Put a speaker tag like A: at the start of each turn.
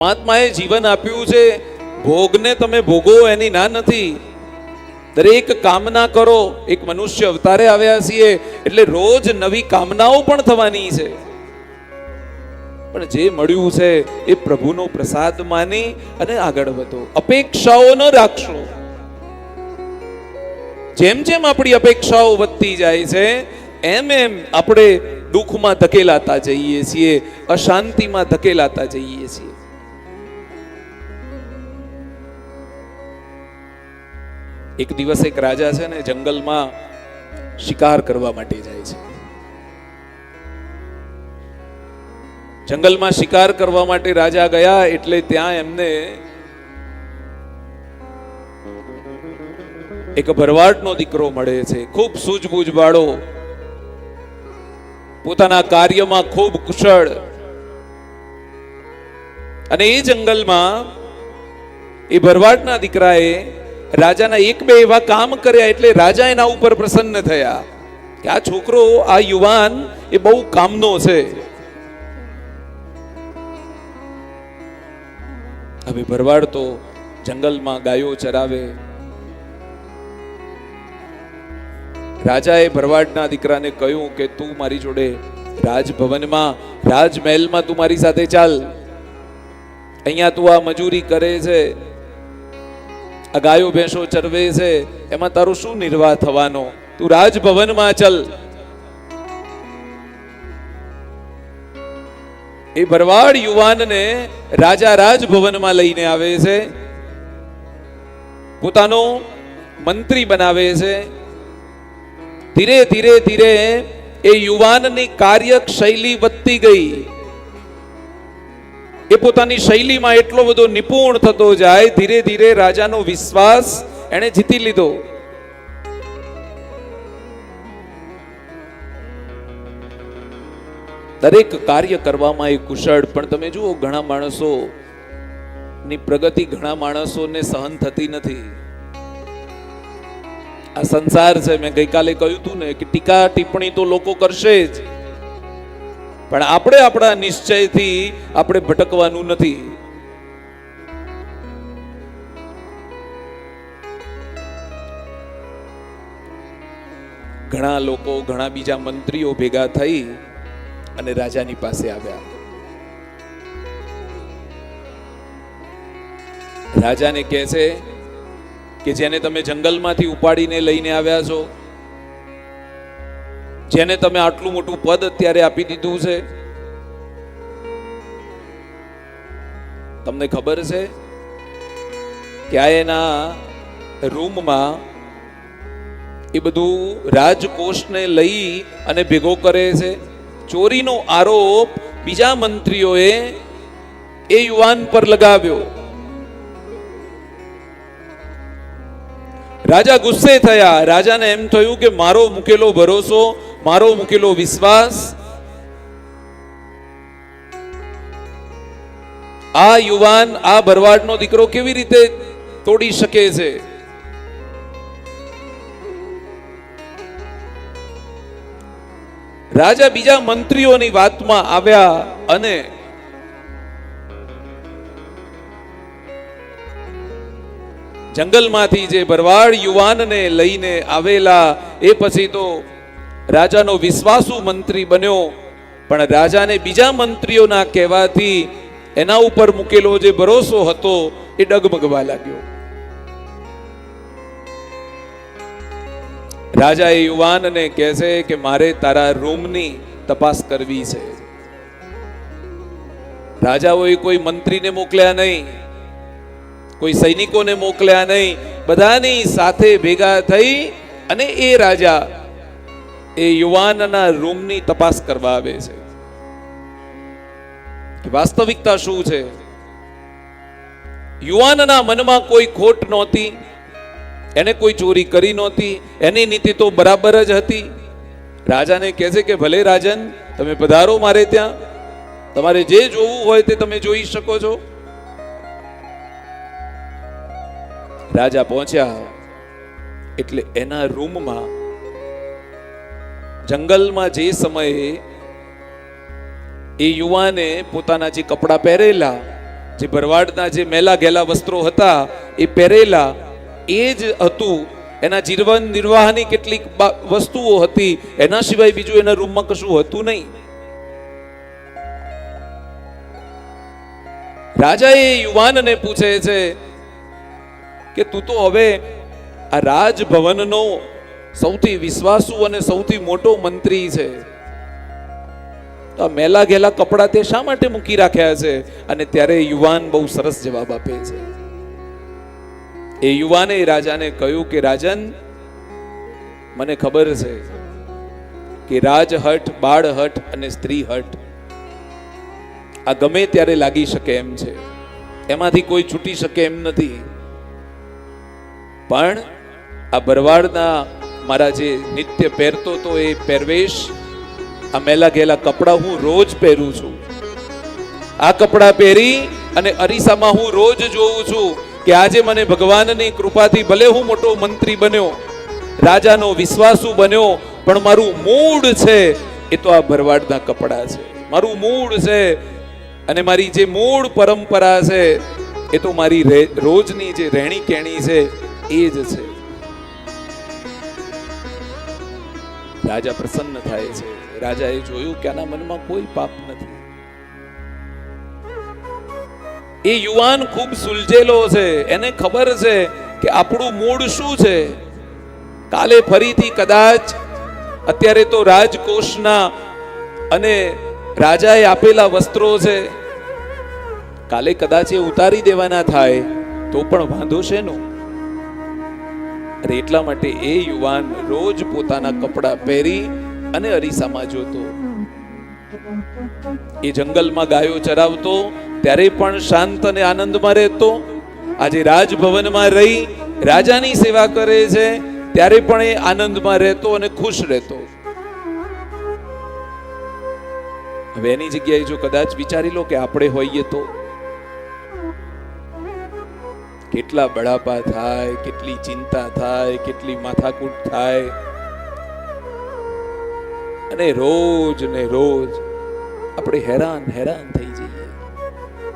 A: પરમાત્માએ જીવન આપ્યું છે, ભોગને તમે ભોગો, એની ના નથી. દરેક કામના કરો, એક મનુષ્ય અવતારે આવ્યા છીએ, એટલે રોજ નવી કામનાઓ પણ થવાની છે. પણ જે મળ્યું છે, એ પ્રભુનો પ્રસાદ માની અને આગળ વધો. અપેક્ષાઓ ન રાખશો. જેમ જેમ આપણી અપેક્ષાઓ વધતી જાય છે, એમ એમ આપણે દુઃખમાં ધકેલાતા જઈએ છીએ, અશાંતિમાં ધકેલાતા જઈએ છીએ. એક દિવસ એક રાજા છે ને જંગલમાં શિકાર કરવા માટે જાય છે. જંગલમાં શિકાર કરવા માટે રાજા ગયા એટલે ત્યાં એમને એક ભરવાડનો દીકરો મળે છે. ખૂબ સૂઝબૂઝ વાળો પોતાના કાર્યમાં ખૂબ કુશળ. અને એ જંગલમાં એ ભરવાડના દીકરાએ રાજાના એક બે એવા કામ કર્યા એટલે રાજા એના ઉપર પ્રસન્ન થયા કે આ છોકરો, આ યુવાન એ બહુ કામનો છે. હવે ભરવાડ તો જંગલમાં ગાયો ચરાવે. રાજાએ ભરવાડના દીકરાને કહ્યું કે તું મારી જોડે રાજભવનમાં, રાજમહેલમાં તું મારી સાથે ચાલ. અહીંયા તું આ મજૂરી કરે છે. આ ગાયો ભેંસો ચરવે છે, એમાં તારો શું નિર્વાહ થવાનો? તું રાજભવનમાં ચલ. એ ભરવાડ યુવાનને રાજા રાજભવનમાં લઈને આવે છે. પોતાનો મંત્રી બનાવે છે. ધીરે ધીરે ધીરે એ યુવાનની કાર્ય શૈલી વધતી ગઈ. એ પોતાની શૈલીમાં એટલો બધો નિપુણ થતો જાય, ધીરે ધીરે રાજાનો વિશ્વાસ એણે જીતી લીધો. દરેક કાર્ય કરવામાં એ કુશળ, પણ તમે જુઓ ઘણા માણસો ની પ્રગતિ ઘણા માણસોને સહન થતી નથી. આ સંસાર છે, મેં ગઈકાલે કહ્યું હતું ને, કે ટીકા ટિપ્પણી તો લોકો કરશે જ. પણ આપણે આપણા નિશ્ચયથી આપણે ભટકવાનું નથી. ઘણા લોકો, ઘણા બીજા મંત્રીઓ ભેગા થઈ અને રાજાની પાસે આવ્યા. રાજાને કહે છે કે જેને તમે જંગલમાંથી ઉપાડીને લઈને આવ્યા છો જેને તમે આટલું મોટું પદ અત્યારે આપી દીધું છે? તમને ખબર છે કે એના રૂમમાં એ બધું રાજકોષને લઈ અને ભેગો કરે છે? ચોરીનો આરોપ બીજા મંત્રીઓએ એ યુવાન પર લગાવ્યો. રાજા ગુસ્સે થયા. રાજાને એમ થયું કે મારો મૂકેલો ભરોસો મારો મૂકેલો વિશ્વાસ આ યુવાન, આ ભરવાડનો દીકરો કેવી રીતે તોડી શકે છે? રાજા બીજા મંત્રીઓની વાતમાં આવ્યા અને જંગલમાંથી જે ભરવાડ યુવાનને લઈને આવેલા, એ પછી તો રાજાનો વિશ્વાસુ મંત્રી બન્યો. પણ રાજાને બીજા મંત્રીઓના કહેવાથી એના ઉપર મૂકેલો જે ભરોસો હતો એ ડગમગવા લાગ્યો. રાજા એ યુવાનને કહે છે કે મારે તારા રૂમની તપાસ કરવી છે. રાજાઓએ કોઈ મંત્રીને મોકલ્યા નહીં, કોઈ સૈનિકોને મોકલ્યા નહીં, બધાની સાથે ભેગા થઈ અને એ રાજા એ યુવાનના રૂમની તપાસ કરવા આવે છે. વાસ્તવિકતા શું છે? યુવાનના મનમાં કોઈ ખોટ નહોતી, એને કોઈ ચોરી કરી નહોતી, એની નીતિ તો બરાબર જ હતી. રાજાને કહે છે કે, ભલે રાજન, તમે પધારો મારે ત્યાં. તમારે જે જોવું હોય તે તમે જોઈ શકો છો. રાજા પહોંચ્યા. એટલે એના રૂમમાં જંગલમાં જે સમયે એ યુવાને પોતાના જે કપડાં પહેરેલા, જે ભરવાડના જે મેલા ગેલા વસ્ત્રો હતા, એ પહેરેલા, એ જ હતું. એના જીવન નિર્વાહની કેટલીક વસ્તુઓ હતી. એના સિવાય બીજું એના રૂમમાં કશું હતું નહીં. રાજા એ યુવાનને પૂછે છે કે, તું તો હવે આ રાજભવનનો સૌથી વિશ્વાસુ અને સૌથી મોટો મંત્રી છે. મેલા ગેલા કપડા તે શા માટે મૂકી રાખ્યા છે? અને ત્યારે યુવાન બહુ સરસ જવાબ આપે છે. એ યુવાને રાજાને કહ્યું કે, રાજન, મને ખબર છે કે રાજહટ બાળહટ અને સ્ત્રી હટ આ ગમે ત્યારે લાગી શકે એમ છે. એમાંથી કોઈ છૂટી શકે એમ નથી. પણ આ ભરવાડના મારા જે નિત્ય પહેરતો તો એ પહેરવેશ, આ મેલા ગયેલા કપડાં હું રોજ પહેરું છું. આ કપડાં પહેરી અને અરીસામાં હું રોજ જોઉં છું કે આજે મને ભગવાનની કૃપાથી ભલે હું મોટો મંત્રી બન્યો, રાજાનો વિશ્વાસુ બન્યો, પણ મારું મૂળ છે એ તો આ ભરવાડના કપડાં છે. મારું મૂળ છે અને મારી જે મૂળ પરંપરા છે એ તો મારી રોજની જે રહેણી કેણી છે એ જ છે. રાજા પ્રસન્ન થાય છે. રાજાએ જોયું કે આના મનમાં કોઈ પાપ નથી. એ યુવાન ખૂબ સુલઝેલો છે. એને ખબર છે કે આપણું મૂળ શું છે. કાલે ફરીથી કદાચ અત્યારે તો રાજકોષના અને રાજાએ આપેલા વસ્ત્રો છે. કાલે કદાચ એ ઉતારી દેવાના થાય, તો પણ વાંધો છે નો અરે એટલા માટે એ યુવાન રોજ પોતાના કપડાં પહેરી અને અરીસામાં જોતો. એ જંગલમાં ગાયો ચરાવતો, ત્યારે પણ શાંત અને આનંદમાં રહેતો. આજે રાજભવનમાં રહી, રાજાની સેવા કરે છે, ત્યારે પણ એ આનંદમાં રહેતો અને ખુશ રહેતો. હવે એની જગ્યાએ જો કદાચ વિચારી લો કે આપણે હોઈએ તો કેટલા બળાપા થાય, કેટલી ચિંતા થાય, કેટલી માથાકૂટ થાય. અને રોજ ને રોજ આપણે હેરાન હેરાન થઈ જઈએ.